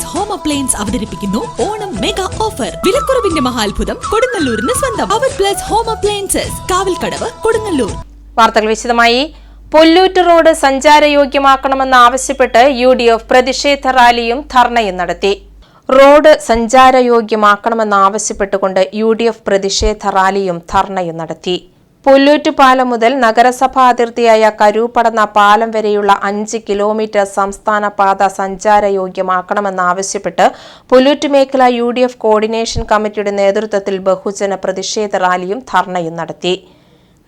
Plus home appliance അവതരിപ്പിക്കുന്നു. Onam mega offer വിലക്കുറവിന്റെ മഹാത്ഭുതം കൊടുങ്ങല്ലൂരിന് സ്വന്തം. അവർ plus home appliances Kavalkadavu Kodungallur. വാർത്തകൾ വിശദമായി. പൊല്ലൂറ്റ് റോഡ് സഞ്ചാരയോഗ്യമാക്കണമെന്നാവശ്യപ്പെട്ട് യു ഡി എഫ് പ്രതിഷേധ റാലിയും ധർണയും നടത്തി. റോഡ് സഞ്ചാരയോഗ്യമാക്കണമെന്നാവശ്യപ്പെട്ടുകൊണ്ട് യു ഡി എഫ് പ്രതിഷേധ റാലിയും ധർണയും നടത്തി. പുല്ലൂറ്റ് പാലം മുതൽ നഗരസഭാ അതിർത്തിയായ കരൂപ്പടന്ന പാലം വരെയുള്ള അഞ്ച് കിലോമീറ്റർ സംസ്ഥാന പാത സഞ്ചാരയോഗ്യമാക്കണമെന്നാവശ്യപ്പെട്ട് പുല്ലൂറ്റ് മേഖല യു ഡി എഫ് കോർഡിനേഷൻ കമ്മിറ്റിയുടെ നേതൃത്വത്തിൽ ബഹുജന പ്രതിഷേധ റാലിയും ധർണയും നടത്തി.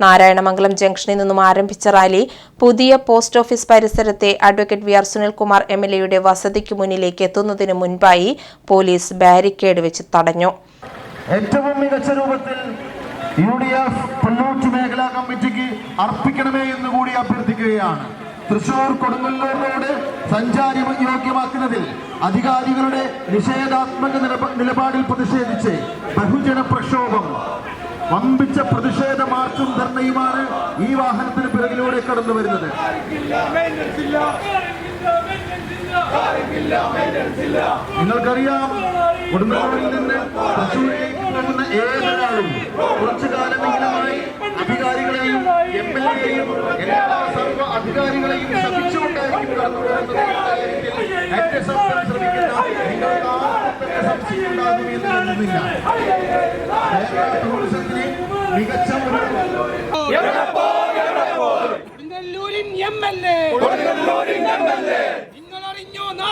നാരായണമംഗലം ജംഗ്ഷനിൽ നിന്നും ആരംഭിച്ച റാലി പുതിയ പോസ്റ്റ് ഓഫീസ് പരിസരത്തെ advocate V R Sunilkumar M L എയുടെ വസതിക്ക് മുന്നിലേക്ക് എത്തുന്നതിന് മുൻപായി പോലീസ് ബാരിക്കേഡ് വെച്ച് തടഞ്ഞു. ഏറ്റവും മികച്ച രൂപത്തിൽ യു ഡി എഫ് മേഖലാ കമ്മിറ്റിക്ക് അർപ്പിക്കണമേ എന്ന് കൂടി അഭ്യർത്ഥിക്കുകയാണ് തൃശൂർ കൊടുങ്ങല്ലൂർ റോഡ് സഞ്ചാരി യോഗ്യമാക്കുന്നതിൽ അധികാരികളുടെ നിഷേധാത്മക നിലപ- നിലപാടിൽ പ്രതിഷേധിച്ച് ബഹുജന പ്രക്ഷോഭം വമ്പിച്ച പ്രതിഷേധ മാർച്ചും ധർണയുമാണ് ഈ വാഹനത്തിന് പിറകിലൂടെ കടന്നു വരുന്നത് നിങ്ങൾക്കറിയാം കൊടുങ്ങല്ലൂരിൽ നിന്ന് തൃശ്ശൂരിലേക്ക് പോകുന്ന ഏതൊരാളും കുറച്ചു കാലമെങ്കിലുമായി അധികാരികളെയും എം എൽ എയും എല്ലാ സർവ അധികാരികളെയും ശപിച്ചുകൊണ്ടായിരിക്കും മികച്ച ഒരു കൊടുങ്ങല്ലൂരിൻ എം എൽ എ.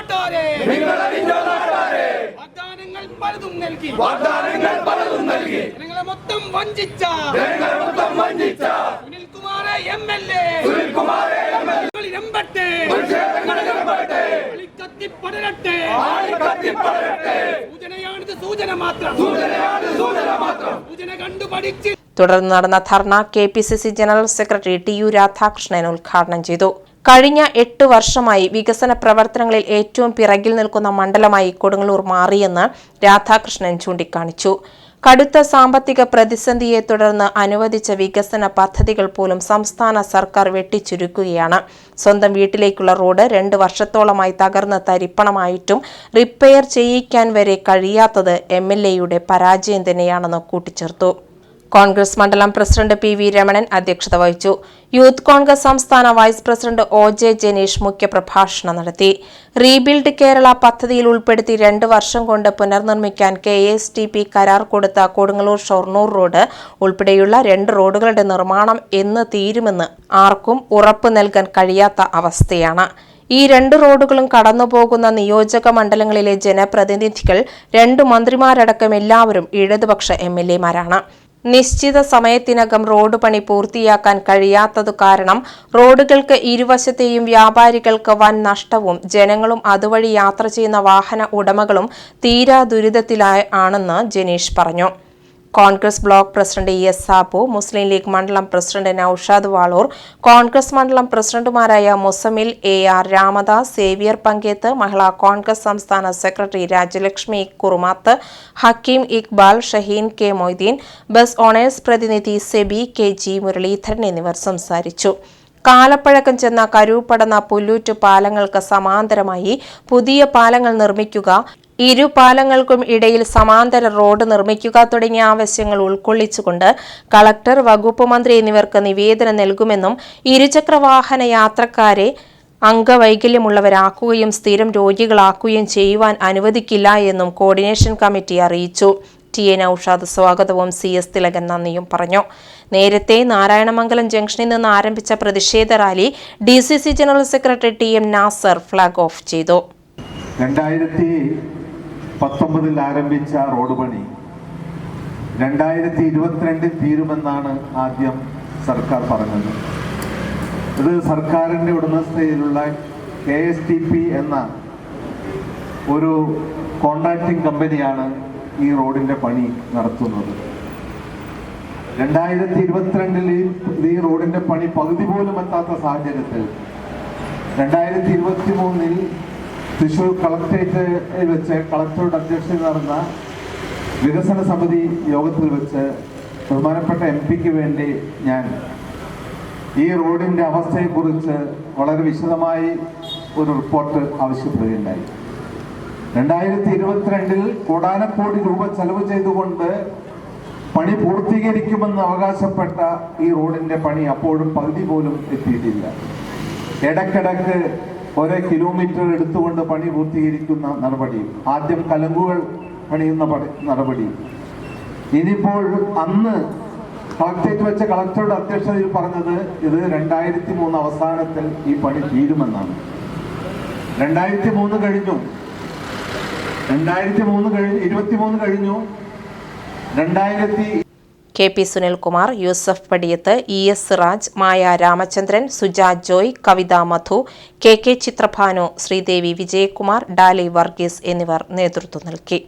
നിങ്ങളറിഞ്ഞോ നാട്ടാരെ. വാഗ്ദാനങ്ങൾ പലതും നൽകി. വാഗ്ദാനങ്ങൾ പലതും നൽകി. നിങ്ങളെ മൊത്തം വഞ്ചിച്ച. നിങ്ങളെ മൊത്തം വഞ്ചിച്ച. സുനിൽകുമാറെ എം എൽ എ. സുനിൽകുമാരെ എമ്പട്ടെ പ്രതിഷേധങ്ങളിലേർപ്പെട്ട് കത്തി പടരട്ടെ. ആളിക്കത്തിപ്പടരട്ടെ സൂചനയാണിത് സൂചന മാത്രം. സൂചനയാണ് സൂചന മാത്രം. സൂചന കണ്ടു പഠിച്ച് തുടർന്ന് നടന്ന ധർണ K P C C general secretary T U Radhakrishnan ഉദ്ഘാടനം ചെയ്തു. കഴിഞ്ഞ എട്ട് വർഷമായി വികസന പ്രവർത്തനങ്ങളിൽ ഏറ്റവും പിറകിൽ നിൽക്കുന്ന മണ്ഡലമായി കൊടുങ്ങല്ലൂർ മാറിയെന്ന് രാധാകൃഷ്ണൻ ചൂണ്ടിക്കാണിച്ചു. കടുത്ത സാമ്പത്തിക പ്രതിസന്ധിയെ തുടർന്ന് അനുവദിച്ച വികസന പദ്ധതികൾ പോലും സംസ്ഥാന സർക്കാർ വെട്ടിച്ചുരുക്കുകയാണ്. സ്വന്തം വീട്ടിലേക്കുള്ള റോഡ് രണ്ട് വർഷത്തോളമായി തകർന്ന് തരിപ്പണമായിട്ടും റിപ്പയർ ചെയ്യിക്കാൻ വരെ കഴിയാത്തത് എം പരാജയം തന്നെയാണെന്ന് കൂട്ടിച്ചേർത്തു. കോൺഗ്രസ് മണ്ഡലം പ്രസിഡന്റ് പി വി രമണൻ അധ്യക്ഷത വഹിച്ചു. യൂത്ത് കോൺഗ്രസ് സംസ്ഥാന vice president O J Janeesh മുഖ്യപ്രഭാഷണം നടത്തി. റീബിൽഡ് കേരള പദ്ധതിയിൽ ഉൾപ്പെടുത്തി രണ്ട് വർഷം കൊണ്ട് പുനർനിർമ്മിക്കാൻ കെ എസ് ടി പി കരാർ കൊടുത്ത കൊടുങ്ങല്ലൂർ ഷൊർണൂർ റോഡ് ഉൾപ്പെടെയുള്ള രണ്ട് റോഡുകളുടെ നിർമ്മാണം എന്ന് തീരുമെന്ന് ആർക്കും ഉറപ്പ് നൽകാൻ കഴിയാത്ത അവസ്ഥയാണ്. ഈ രണ്ട് റോഡുകളും കടന്നുപോകുന്ന നിയോജക മണ്ഡലങ്ങളിലെ ജനപ്രതിനിധികൾ രണ്ട് മന്ത്രിമാരടക്കം എല്ലാവരും ഇടതുപക്ഷ എം എൽ എമാരാണ് നിശ്ചിത സമയത്തിനകം റോഡ് പണി പൂർത്തിയാക്കാൻ കഴിയാത്തതു കാരണം റോഡുകൾക്ക് ഇരുവശത്തെയും വ്യാപാരികൾക്ക് വൻ നഷ്ടവും ജനങ്ങളും അതുവഴി യാത്ര ചെയ്യുന്ന വാഹന ഉടമകളും തീരാ ദുരിതത്തിലായ ആണെന്ന് ജനീഷ് പറഞ്ഞു. Congress block president E S Sabu Muslim League മണ്ഡലം പ്രസിഡന്റ് നൌഷാദ് വാളൂർ കോൺഗ്രസ് മണ്ഡലം പ്രസിഡന്റുമാരായ Muzammil A R Ramadas Xavier Panketh Mahila Congress സംസ്ഥാന secretary Rajalakshmi Kurumath Hakeem Iqbal Shaheen K Moideen bus owners പ്രതിനിധി സെബി കെ ജി മുരളീധരൻ എന്നിവർ സംസാരിച്ചു. കാലപ്പഴക്കം ചെന്ന കരുപടന പുല്ലൂറ്റ് പാലങ്ങൾക്ക് സമാന്തരമായി പുതിയ പാലങ്ങൾ നിർമ്മിക്കുക ഇരു പാലങ്ങൾക്കും ഇടയിൽ സമാന്തര റോഡ് നിർമ്മിക്കുക തുടങ്ങിയ ആവശ്യങ്ങൾ ഉൾക്കൊള്ളിച്ചുകൊണ്ട് കളക്ടർ വകുപ്പ് മന്ത്രി എന്നിവർക്ക് നിവേദനം നൽകുമെന്നും ഇരുചക്ര വാഹന യാത്രക്കാരെ അംഗവൈകല്യമുള്ളവരാക്കുകയും സ്ഥിരം രോഗികളാക്കുകയും ചെയ്യുവാൻ അനുവദിക്കില്ല എന്നും കോർഡിനേഷൻ കമ്മിറ്റി അറിയിച്ചു. ടി എൻ നൌഷാദ് സ്വാഗതവും സി എസ് തിലകൻ നന്ദിയും പറഞ്ഞു. നേരത്തെ നാരായണമംഗലം ജംഗ്ഷനിൽ നിന്ന് ആരംഭിച്ച പ്രതിഷേധ rally D C C general secretary T M Nasar flag off ചെയ്തു. രണ്ടായിരത്തി പത്തൊമ്പതിൽ ആരംഭിച്ച റോഡ് പണി രണ്ടായിരത്തി ഇരുപത്തിരണ്ടിൽ തീരുമെന്നാണ് ആദ്യം സർക്കാർ പറഞ്ഞത്. ഇത് സർക്കാരിന്റെ ഉടമസ്ഥയിലുള്ള കെ എസ് ടി പി എന്ന ഒരു കോൺട്രാക്ടിംഗ് കമ്പനിയാണ് ഈ റോഡിന്റെ പണി നടത്തുന്നത്. രണ്ടായിരത്തി ഇരുപത്തിരണ്ടിൽ ഈ റോഡിന്റെ പണി പകുതി പോലും എത്താത്ത സാഹചര്യത്തിൽ രണ്ടായിരത്തി ഇരുപത്തി മൂന്നിൽ തൃശൂർ കളക്ടറേറ്റിൽ വെച്ച് കളക്ടറുടെ അധ്യക്ഷതയിൽ നടന്ന വികസന സമിതി യോഗത്തിൽ വെച്ച് ബഹുമാനപ്പെട്ട എം പിക്ക് വേണ്ടി ഞാൻ ഈ റോഡിന്റെ അവസ്ഥയെക്കുറിച്ച് വളരെ വിശദമായി ഒരു റിപ്പോർട്ട് ആവശ്യപ്പെടുകയുണ്ടായി. രണ്ടായിരത്തി ഇരുപത്തിരണ്ടിൽ കോടാനക്കോടി രൂപ ചെലവ് ചെയ്തുകൊണ്ട് പണി പൂർത്തീകരിക്കുമെന്ന് അവകാശപ്പെട്ട ഈ റോഡിന്റെ പണി അപ്പോഴും പകുതി പോലും എത്തിയിട്ടില്ല. ഇടക്കിടക്ക് ഓരോ കിലോമീറ്റർ എടുത്തുകൊണ്ട് പണി പൂർത്തീകരിക്കുന്ന നടപടി ആദ്യം കലങ്കുകൾ പണിയുന്ന പണി- നടപടി. ഇനിയിപ്പോൾ അന്ന് കളക്ടറേറ്റ് വെച്ച കളക്ടറുടെ അധ്യക്ഷതയിൽ പറഞ്ഞത് ഇത് രണ്ടായിരത്തി മൂന്ന് അവസാനത്തിൽ ഈ പണി തീരുമെന്നാണ്. രണ്ടായിരത്തി മൂന്ന് കഴിഞ്ഞു. രണ്ടായിരത്തി മൂന്ന് കഴിഞ്ഞു ഇരുപത്തി മൂന്ന് കഴിഞ്ഞു. രണ്ടായിരത്തി K P Sunilkumar Yusuf Padiyath E S Siraj Maya Ramachandran Suja Joy Kavitha Madhu K K Chitrabhanu Sreedevi Vijayakumar Dolly Varghese എന്നിവർ നേതൃത്വം നൽകി.